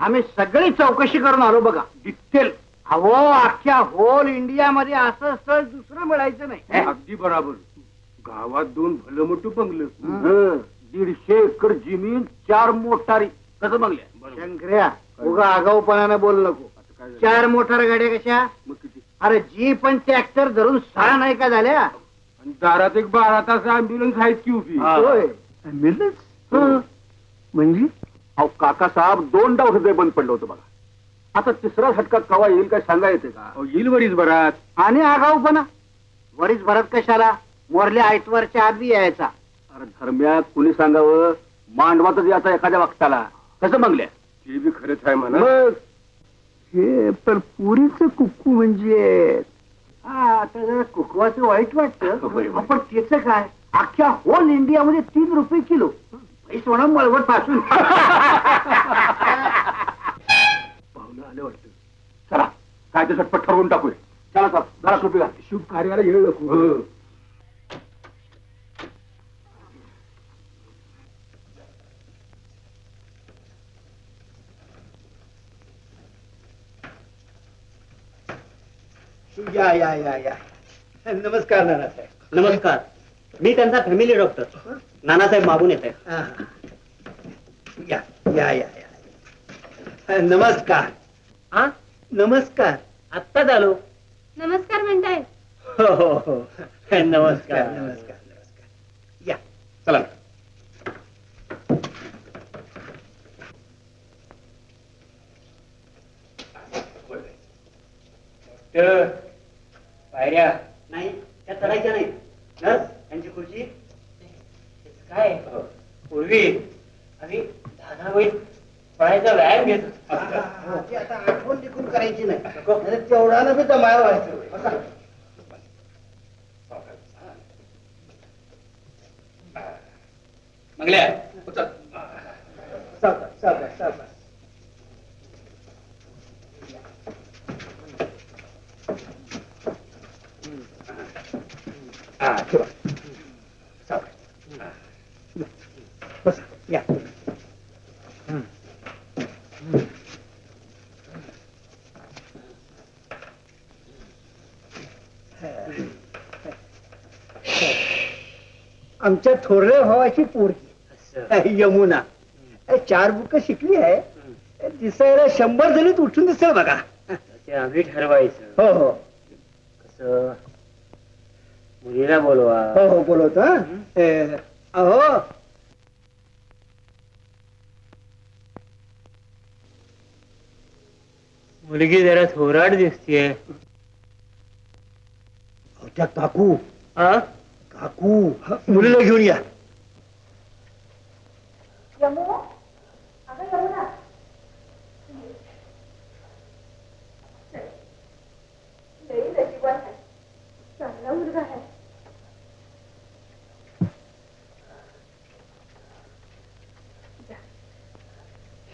आम्ही सगळी चौकशी करून आलो बघा. डिटेल. अहो अख्ख्या होल इंडिया मध्ये असं स्थळ दुसरं मिळायचं नाही. अगदी बराबर. गावात दोन भलं मोठं बंगलं. दीडशे एकर जमीन चार मोटारी. कसं बंगल्या शंकर्या उगा आगाऊपणानं बोल नको. चार मोटार गाड्या कशा? मग किती? अरे जीप आणि ट्रॅक्टर धरून सहा नाही का झाल्या? आणि दारात एक बारा तास अँब्युलन्स आहेत की उभी? होय. म्हणजे? अहो काका साहेब दोनदा हृदय बंद पडलं होतं बघा. आता तिसरा झटका कवा येईल काय सांगा येते का? अहो, येईल वरीच बरात आणि आगाऊपणा वरीच भरत कशाला? मोरल्या आयतवरच्या आधी यायचा. अरे धर्म्या कुणी सांगावं? मांडवातच याचा एखाद्या वक्ताला. कसं बंगल्या? ते बी खरंच आहे म्हणा. मग? हे पण पुरीचं कुक्कू म्हणजे. हा आता जरा कुकवाचं वाईट वाटतं. पण त्याच काय? अख्ख्या होल इंडियामध्ये तीन रुपये किलो. सोनं मळवटपासून पाहुणं आलं वाटतं. चला काय ते झटपट ठरवून टाकूया. चला चला जरा घाल शुभ कार्याला येळ नको. या या या या. नमस्कार नानासाहेब. नमस्कार. मी त्यांचा फॅमिली डॉक्टर नानासाहेब मागून येत आहे हा. या या या या. नमस्कार. हा नमस्कार. आत्ताच आलो. नमस्कार म्हणताय. हो हो हो. नमस्कार. नमस्कार नमस्कार नमस्कार. या. चला. पायऱ्या नाही त्या चढायच्या नाही खुर्ची काय? पूर्वी आम्ही दहा वेळ पळायचा व्यायाम घेत होतो. ती आता आठवण लिखून करायची नाही. तेवढा ना बी दमाय व्हायचं मंगल्या सावकाश सावकाश सावकाश हा ठेवा सावकाश बस या आमच्या थोरल्या भावाची पोरगी. यमुना. चार बुक शिकली आहे. दिसायला शंभर जणीत उठून दिसेल बघा. आम्ही ठरवायचं. हो हो. कसं? मुलीला बोलवा. हो हो बोलवतो अहो. मुलगी जरा थोराड दिसतीये. त्या काकू. हा काकू. मुलीला घेऊन या.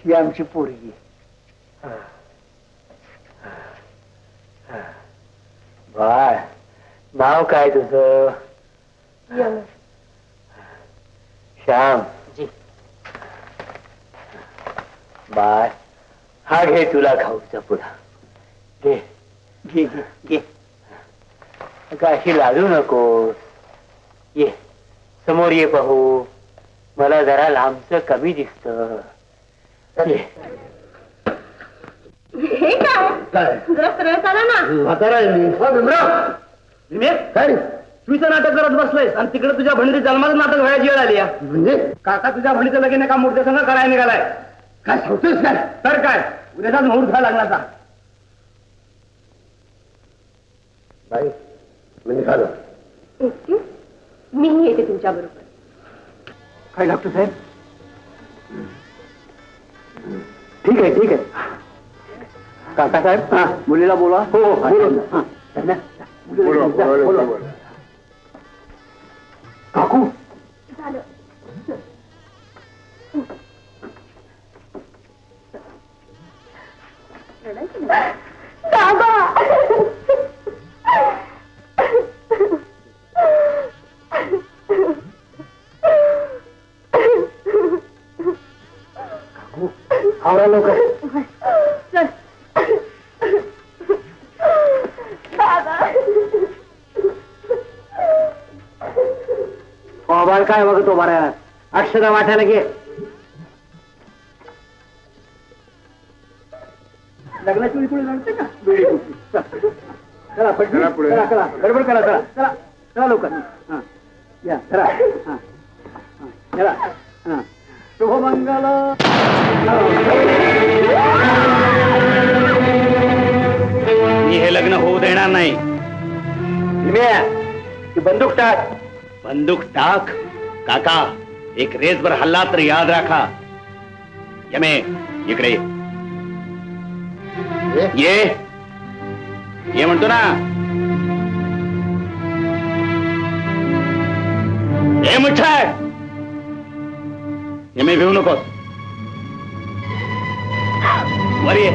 ही आमची पोरगी. बाळ. नाव काय तुझं? श्याम. बाळ हा घे तुला खाऊचा पुडा घे. घे घे घे. अशी लाजू नकोस. ये. समोर ये पाहू. मला जरा लांबच कमी दिसत. हे काय? जरा सरळ चाला ना. म्हातारा आहे मी. हो, भीमराव. भीमे, काय रे? तुझं नाटक करत बसलायस आणि तिकडे तुझ्या बहिणी जन्माचं नाटक व्हायची वेळ आली आहे. म्हणजे? काका तुझ्या बहिणीचं लगीन एका मूर्ती संघ करायला निघालाय. काय सांगतोस काय? तर काय? उद्याचाच मुहूर्त व्हायला लागला आता बाई मी निघालो मीही येते तुमच्या बरोबर. काय डॉक्टर साहेब? ठीक आहे ठीक आहे. काकासाहेब हा. मुलीला बोला हो हो. बोलव. हा, धन्य. बोलवा, बोलवा, बोलवा. बोलवा. काकू झालं रडायचं नाही. आवरा काय बघतो बऱ्या अक्षरा वाटायला घे. लग्नाची वेळी पुढे का? चला पटकन. चला पुढे. चला चला. गडबड करा चला. चला. चला लवकर. हा. या चला. हा. हा. चला. हा. शुभमंगल. मी हे लग्न होऊ देणार नाही. बंदूक टाक. बंदूक टाक? काका एक रेसभर हल्ला तर याद राखा. यमे इकडे. ये. ये? म्हणतो ना. हे मुठाय यमे भिवू नकोस. वर ये.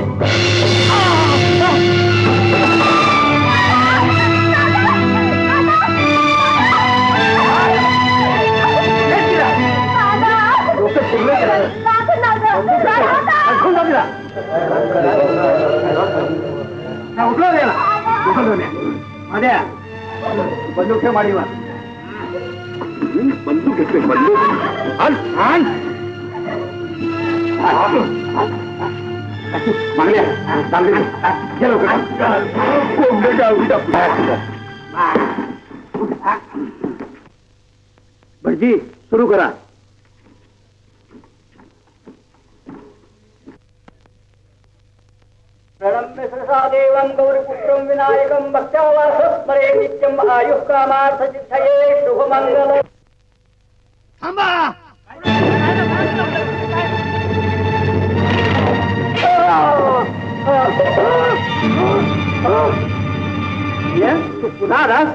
बंदूक ठेव माडीवर बंदूक घेतली बंदूक आण आण मागल्या घे लवकर. भटजी सुरू करा. देवं गौरीपुत्रं विनायकं भक्त्यावासस्मरे नित्यम् आयुः कामार्थसिद्धये शुभमङ्गल थांबा तू पुन्हा आलास?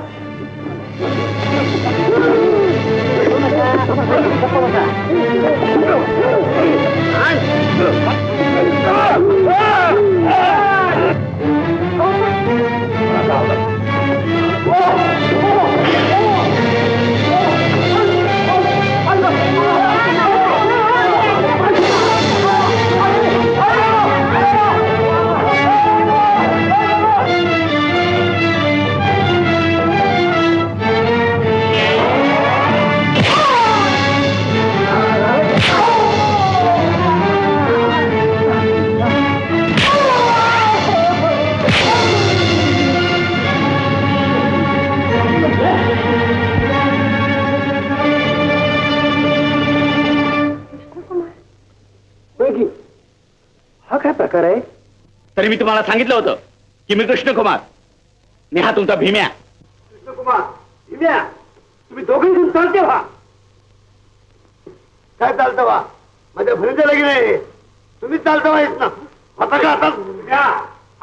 प्रकार आहे? तरी मी तुम्हाला सांगितलं होतं की मी कृष्णकुमार. नेहा तुमचा भीम्या. कृष्णकुमार भीम्या तुम्ही दोघे जण चालते व्हा. काय चालतं वा माझ्या भरीचं लगीन आहे. तुम्ही चालतं व्हायच ना आता का आता?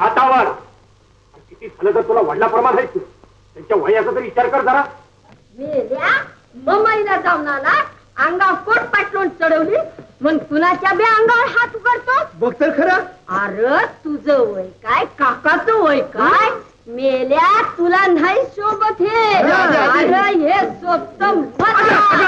हातावर किती झालं तर तुला वडिलाप्रमाणे आहेस तू. त्यांच्या वयाचा तरी विचार कर जरा. मेल्या मुंबईला जाऊन आला अंगावर कोट पाटलोन चढवली मग कुणाच्या बी अंगावर हात उघडतो? बघ तर खरं. अरे तुझं वय काय? काकाचं वय काय? मेल्या तुला नाही सोबत हे. अरे हे सोबत म्हातारीशी